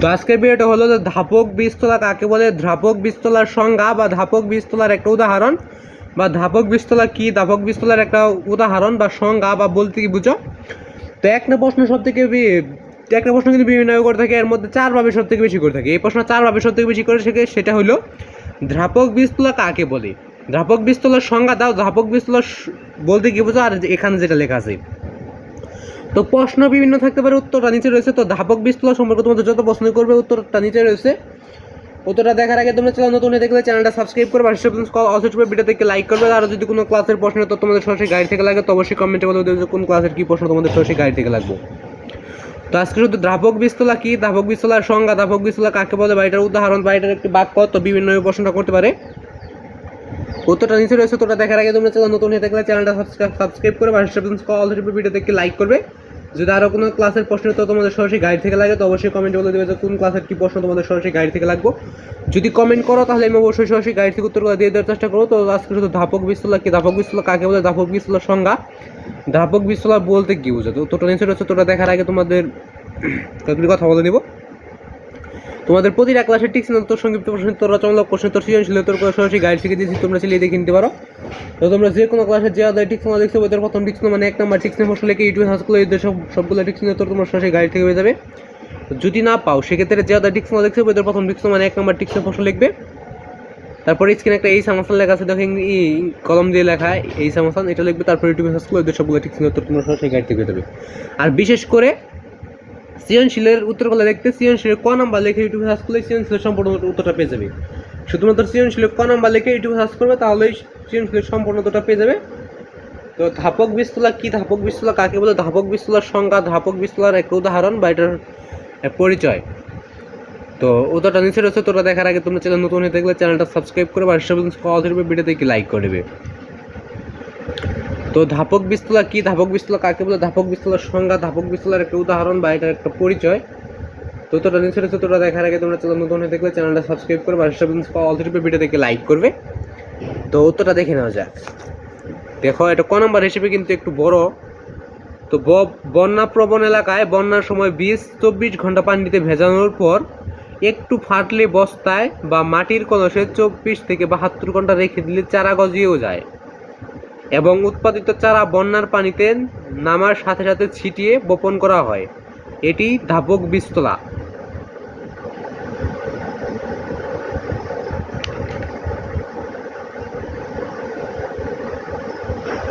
তো আজকের ভিডিওটা হলো যে ধাপক বীজতলা কাকে বলে, ধাপক বীজতলার সংজ্ঞা বা ধাপক বীজতলার একটা উদাহরণ বা ধাপক বীজতলা কি, ধাপক বীজতলার একটা উদাহরণ বা সংজ্ঞা বা বলতে কি বুঝো? তো একটা প্রশ্ন সব থেকে একটা প্রশ্ন কিন্তু বিভিন্ন করে থাকে, এর মধ্যে চারভাবে সব থেকে বেশি করে থাকে। এই প্রশ্ন চারভাবে সব থেকে বেশি করে থাকে, সেটা হলো ধাপক বীজতলা কাকে বলে? ধাপক বীজতলার সংজ্ঞা দাও, ধাপক বীজতলা বলতে কি বুঝো? আর এখানে যেটা লেখা আছে তো প্রশ্ন বিভিন্ন থাকতে পারে, উত্তরটা নিচে রয়েছে। তো ধাপক বিস্তলা সম্পর্কে তোমাদের যত প্রশ্ন করবে, উত্তরটা নিচে রয়েছে। উত্তরটা দেখার আগে তোমরা চ্যানেল নতুন দেখলে চ্যানেলটা সাবস্ক্রাইব করবে, আর অবশ্যই ভিডিও থেকে লাইক করবে। আর যদি কোনো ক্লাসের প্রশ্ন তো তোমাদের সরাসরি গাড়ি থেকে লাগে তো অবশ্যই কমেন্টে বলে দেবে যে কোন ক্লাসের কি প্রশ্ন তোমাদের সরাসরি গাইড থেকে লাগবে। তো আজকে শুধু ধাপক বিস্তলা কি? ধাপক বিস্তলার সংজ্ঞা, ধাপক বিস্তলা কাকে বলে বা এটার উদাহরণ বা এটার একটি বাক্য, তো বিভিন্ন প্রশ্নটা করতে পারে। উত্তরটা নিচে রয়েছে তোটা দেখার আগে তোমরা চ্যানেল নতুন হয়ে থাকলে চ্যানেলটা সাবস্ক্রাইব করে অলরেডি ভিডিও দেখে লাইক করবে। যদি আরও কোনো ক্লাসের প্রশ্ন তো তোমাদের সরাসরি গাইড থেকে লাগে, তো অবশ্যই কমেন্ট বলে দেবে যে কোন ক্লাসের কী প্রশ্ন তোমাদের সরাসরি গাইড থেকে লাগবে। যদি কমেন্ট করো, তাহলে আমি অবশ্যই সরাসরি গাইড থেকে উত্তরগুলো দিয়ে দেওয়ার চেষ্টা করব। তো আজকে শুধু ধাপক বিস্তলা কি? ধাপক বিস্তলা কাকে বলে? ধাপক বিস্তলার সংজ্ঞা। ধাপক বিস্তলা বলতে কি বুঝো তো তোটা নিচে রয়েছে তোটা দেখার আগে তোমাদের কথা বলে নিব। তোমাদের প্রতিটা ক্লাসের টিক্স তোর সংক্ষিপ্ত প্রশ্ন তোর রচনামূলক প্রশ্ন তোর সৃজনশীল তোর সরাসরি গাইড শিখে দিয়েছি, তোমরা চালিয়ে দেখে নিতে পারো। তো তোমরা যে কোনো ক্লাসের যে আদায় টিক্স তোমার দেখছ ওদের প্রথম টিক্স মানে এক নাম্বার টিক্স প্রশ্ন লিখে ইউটিউব হাসগুলো এদের সব, সবগুলো টিক্স নিয়ে তোর তোমার সরাসরি গাইড থেকে হয়ে যাবে। যদি না পাও, সেক্ষেত্রে যে আদায় টিক্স দেখছ ওদের প্রথম টিক্স মানে এক নাম্বার টিক্সের প্রশ্ন লিখবে। তারপরে স্ক্রিনে একটা এই সামাসান লেখা আছে, দেখো ইং- ই- কলম দিয়ে লেখা এই সামাসান এটা লিখবে, তারপরে ইউটিউব হাসগুলো এদের সবগুলো টিক্স তোর তোমার সরাসরি গাইড থেকে হয়ে যাবে। আর বিশেষ করে সৃজনশীলের উত্তরগুলো দেখতে, সৃজনশীলের ক নাম্বার লিখে ইউটিউবে সার্চ করলে সৃজনশীলের সম্পূর্ণ উত্তরটা পেয়ে যাবে। শুধুমাত্র সৃজনশীলের ক নাম্বার লিখে ইউটিউবে সার্চ করবে, তাহলেই সৃজনশীলের সম্পূর্ণ উত্তরটা পেয়ে যাবে। তো ধাপক বিস্তলা কি? ধাপক বিস্তলা কাকে বলে? ধাপক বিস্তলার সংজ্ঞা, ধাপক বিস্তলার একটা উদাহরণ বা এটার পরিচয়। তো উত্তরটা নিচে রয়েছে তোরা দেখার আগে তোমরা চ্যানেল নতুন হয়ে দেখলে চ্যানেলটা সাবস্ক্রাইব করে বা ভিডিওতে কি লাইক করে দেবে। তো ধাপক বিস্তলা কি? ধাপক বিস্তলা কাকে বলে? ধাপক বিস্তলার সংজ্ঞা, ধাপক বিস্তলার একটা উদাহরণ বা এটার একটা পরিচয়। তো তোরা নিচে তোরা দেখার আগে তোমরা চ্যানেল নতুন হয়ে দেখলে চ্যানেলটা সাবস্ক্রাইব করে বাসা অল থ্রি ভিডিও দেখে লাইক করবে। তো উত্তরটা দেখে নেওয়া যাক। দেখো, এটা ক নম্বর হিসেবে কিন্তু একটু বড়। তো বন্যা প্রবণ এলাকায় বন্যার সময় বিশ, চব্বিশ ঘণ্টা পানিতে ভেজানোর পর একটু ফাটলে বস্তায় বা মাটির কলসে চব্বিশ থেকে বাহাত্তর ঘণ্টা রেখে দিলে চারা গজিয়েও যায়। এবং উৎপাদিত চারা বন্যার পানিতে নামার সাথে সাথে ছিটিয়ে বপন করা হয়। এটি ধাপক বীজতলা।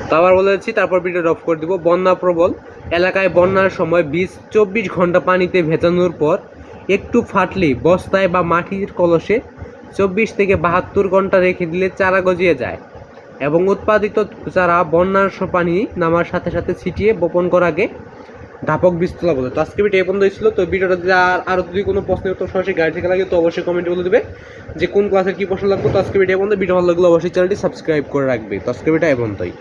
তো আবার বলেছি তারপর ভিডিও অফ করে দিব। বন্যা প্রবল। এলাকায় বন্যার সময় বিশ চব্বিশ ঘণ্টা পানিতে ভেজানোর পর একটু ফাটলে বস্তায় বা মাটির কলসে চব্বিশ থেকে বাহাত্তর ঘণ্টা রেখে দিলে চারা গজিয়ে যায়। এবং উৎপাদিত যারা বন্যার পানি নামার সাথে সাথে ছিটিয়ে বপন করাকে ধাপক বিস্তলা বলে তো আজকে ভিডিও এই পর্যন্ত ছিল। তো ভিডিওটা যদি আর আরও যদি কোনো প্রশ্নের উত্তর সরাসরি গাড়ি থেকে লাগে, তো অবশ্যই কমেন্টে বলে দেবে যে কোন ক্লাসের কী প্রশ্ন লাগবে। তো আজকে ভিডিও পর্যন্ত ভিডিও ভালো লাগলে অবশ্যই চ্যানেলটি সাবস্ক্রাইব করে রাখবে। তো আজকে ভিডিও পর্যন্তই।